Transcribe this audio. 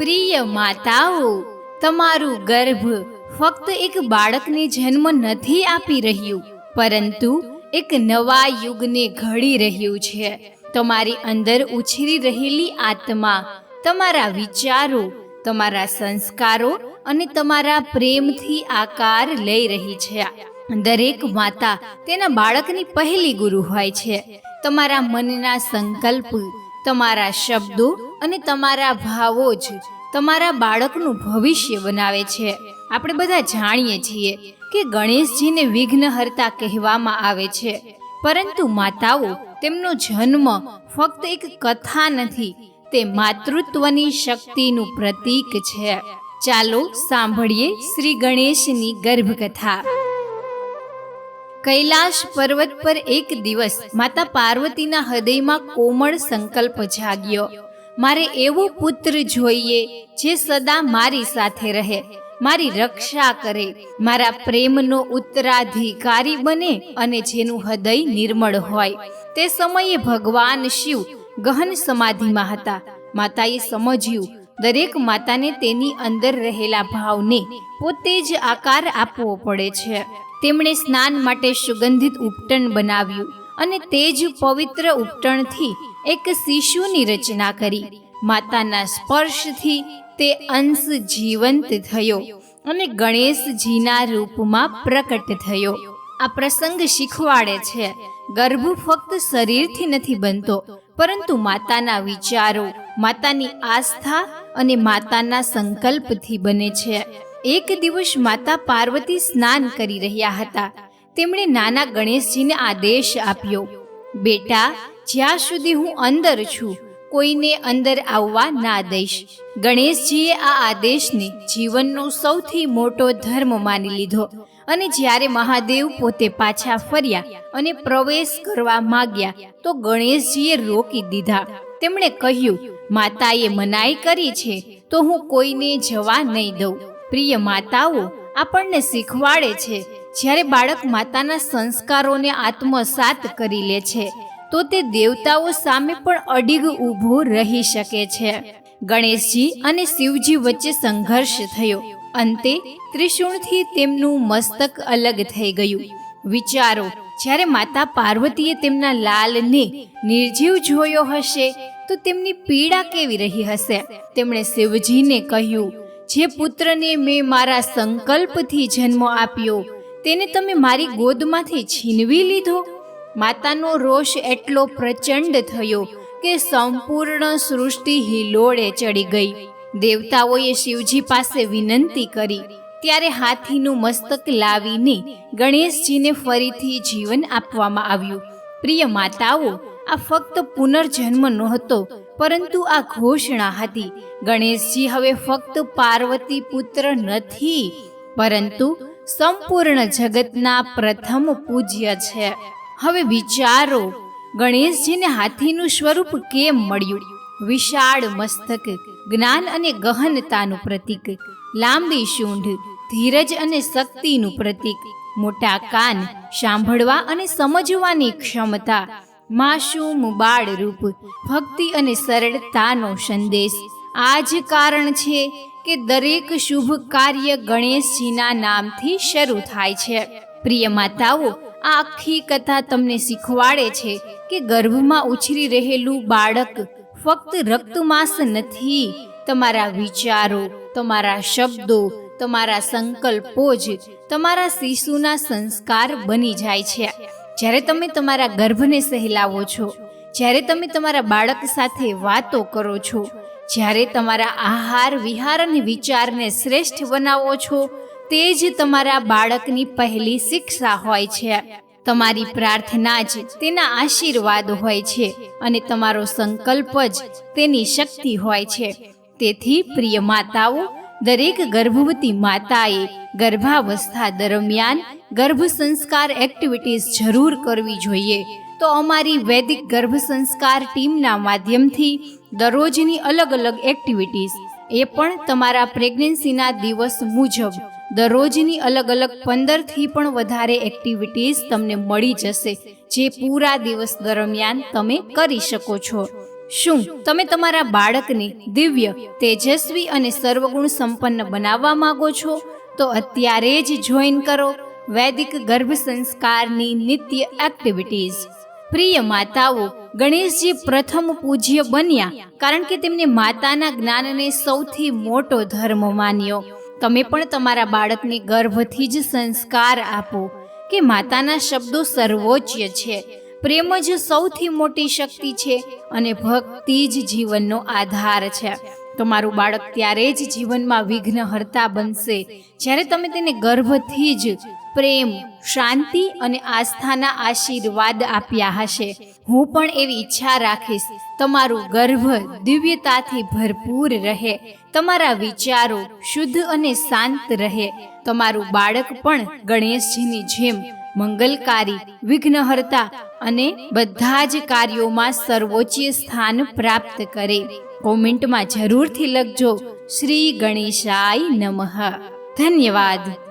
પ્રિય માતાઓ, તમારું ગર્ભ ફક્ત એક બાળકને જન્મ નથી આપી રહ્યું, પરંતુ એક નવા યુગને ઘડી રહ્યું છે. તમારી અંદર ઉછરી રહેલી આત્મા, તમારા વિચારો, તમારા સંસ્કારો અને તમારા પ્રેમથી આકાર લઈ રહી છે. દરેક માતા તેના બાળકની પહેલી ગુરુ હોય છે. તમારા મનના સંકલ્પ તમારા શબ્દો અને તમારા ભાવો જ તમારા બાળકનું ભવિષ્ય બનાવે છે. આપણે બધા જાણીએ છીએ કે ગણેશજીને વિઘ્નહર્તા કહેવામાં આવે છે. પરંતુ માતાઓ, તેમનો જન્મ ફક્ત એક કથા નથી, તે માતૃત્વની શક્તિનું પ્રતીક છે. ચાલો સાંભળીએ શ્રી ગણેશની ગર્ભકથા. કૈલાશ પર્વત પર એક દિવસ માતા પાર્વતીના હૃદયમાં કોમળ સંકલ્પ જાગ્યો. મારે એવો પુત્ર જોઈએ જે સદા મારી સાથે રહે, મારી રક્ષા કરે, મારા પ્રેમનો ઉત્તરાધિકારી બને અને જેનું હૃદય નિર્મળ હોય. તે સમયે ભગવાન શિવ ગહન સમાધિમાં હતા. માતાએ સમજ્યું, દરેક માતાને તેની અંદર રહેલા ભાવને પોતે જ આકાર આપવો પડે છે. તેમણે સ્નાન માટે સુગંધિત ઉપટન બનાવ્યું અને તે જ પવિત્ર ઉપટણથી એક શિશુની રચના કરી. માતાના સ્પર્શથી તે અંશ જીવંત થયો અને ગણેશજીના રૂપમાં પ્રકટ થયો. આ પ્રસંગ શીખવાડે છે, ગર્ભ ફક્ત શરીરથી નથી બનતો, પરંતુ માતાના વિચારો, માતાની આસ્થા અને માતાના સંકલ્પથી બને છે. એક દિવસ માતા પાર્વતી સ્નાન કરી રહ્યા હતા. તેમણે નાના ગણેશજીને આદેશ આપ્યો, બેટા, જ્યાં સુધી હું અંદર છું, કોઈને અંદર આવવા ના દઈશ. ગણેશજીએ આ આદેશને જીવનનો સૌથી મોટો ધર્મ માની લીધો અને જ્યારે મહાદેવ પોતે પાછા ફર્યા અને પ્રવેશ કરવા માગ્યા, તો ગણેશજીએ રોકી દીધા. તેમણે કહ્યું, માતાએ મનાઈ કરી છે, તો હું કોઈને જવા નહીં દઉં. પ્રિય માતાઓ, આપણને શીખવાડે છે, જ્યારે બાળક માતાના સંસ્કારોને આત્મસાત કરી લે છે, તો તે દેવતાઓ સામે પણ અડીગ ઊભો રહી શકે છે. ગણેશજી અને શિવજી વચ્ચે સંઘર્ષ થયો. અંતે ત્રિશુણથી તેમનું મસ્તક અલગ થઈ ગયું. વિચારો, જ્યારે માતા પાર્વતીએ તેમના લાલને નિર્જીવ જોયો હશે, તો તેમની પીડા કેવી રહી હશે? તેમણે શિવજીને કહ્યું જે પુત્રને મેં મારા સંકલ્પથી જન્મ આપ્યો, તેને તમે મારી ગોદમાંથી છીનવી લીધો? માતાનો રોષ એટલો પ્રચંડ થયો કે સંપૂર્ણ સૃષ્ટિ હિલોળે ચડી ગઈ. દેવતાઓએ શિવજી પાસે વિનંતી કરી. ત્યારે હાથીનું મસ્તક લાવીને ગણેશજીને ફરીથી જીવન આપવામાં આવ્યું. પ્રિય માતાઓ, આ ફક્ત પુનર્જન્મ નહોતો પરંતુ આ ઘોષણા હતી. ગણેશજી હવે ફક્ત પાર્વતી પુત્ર નથી, પરંતુ સંપૂર્ણ જગતના પ્રથમ પૂજ્ય છે. હવે વિચારો, ગણેશજીને હાથીનું સ્વરૂપ કેમ મળ્યું? વિશાળ મસ્તક, જ્ઞાન અને ગહનતાનું પ્રતીક, લાંબી શૂંઢ, ધીરજ અને શક્તિનું પ્રતીક, મોટા કાન, સાંભળવા અને સમજવાની ક્ષમતા માસૂમ બાળરૂપ, ભક્તિ અને સરળતાનો સંદેશ. આ જ કારણ છે કે દરેક શુભ કાર્ય ગણેશજીના નામથી શરૂ થાય છે. પ્રિય માતાઓ આ આખી કથા તમને શીખવાડે છે કે ગર્ભમાં ઉછરી રહેલું બાળક ફક્ત રક્તમાસ નથી. તમારા વિચારો, તમારા શબ્દો, તમારા સંકલ્પો જ તમારા શિશુના સંસ્કાર બની જાય છે. જ્યારે તમે તમારા ગર્ભને સહેલાવો છો, જ્યારે તમે તમારા બાળક સાથે વાતો કરો છો, જ્યારે તમારા આહાર, વિહાર અને વિચારને શ્રેષ્ઠ બનાવો છો, તે જ તમારા બાળકની પહેલી શિક્ષા હોય છે. તમારી પ્રાર્થના જ તેના આશીર્વાદ હોય છે અને તમારો સંકલ્પ જ તેની શક્તિ હોય છે. તેથી પ્રિય માતાઓ દરેક ગર્ભવતી માતાએ ગર્ભાવસ્થા દરમિયાન ગર્ભ સંસ્કાર એક્ટિવિટીઝ જરૂર કરવી જોઈએ. તો અમારી વૈદિક ગર્ભ સંસ્કાર ટીમના માધ્યમથી દરરોજની અલગ અલગ એક્ટિવિટીઝ એ પણ તમારા પ્રેગ્નન્સીના દિવસ મુજબ દરરોજની અલગ અલગ પંદરથી પણ વધારે એક્ટિવિટીઝ તમને મળી જશે, જે પૂરા દિવસ દરમિયાન તમે કરી શકો છો. શું તમે તમારા બાળકને દિવ્ય, તેજસ્વી અને સર્વગુણ સંપન્ન બનાવવા માંગો છો? તો અત્યારે જ જોઈન કરો વૈદિક ગર્ભ સંસ્કારની નિત્ય એક્ટિવિટીઝ પ્રિય માતાઓ, ગણેશજી પ્રથમ પૂજ્ય બન્યા કારણ કે તેમને માતાના જ્ઞાનને સૌથી મોટો ધર્મ માન્યો. તમે પણ તમારા બાળકને ગર્ભથી જ સંસ્કાર આપો કે માતાના શબ્દો સર્વોચ્ચ છે. પ્રેમ જ સૌથી મોટી શક્તિ છે અને ભક્તિ જ જીવનનો આધાર છે. તમારું બાળક ત્યારે જ જીવનમાં વિઘ્નહર્તા બનશે જ્યારે તમે તેને ગર્ભથી જ પ્રેમ, શાંતિ અને આસ્થાના આશીર્વાદ આપ્યા હશે. હું પણ એવી ઈચ્છા રાખીશ, તમારું ગર્ભ દિવ્યતાથી ભરપૂર રહે, તમારા વિચારો શુદ્ધ અને શાંત રહે. તમારું બાળક પણ ગણેશજીની જેમ મંગલકારી, વિઘ્નહર્તા અને બધા જ કાર્યોમાં સર્વોચ્ચ સ્થાન પ્રાપ્ત કરે. કોમેન્ટમાં જરૂરથી લખજો, શ્રી ગણેશાય નમઃ. ધન્યવાદ.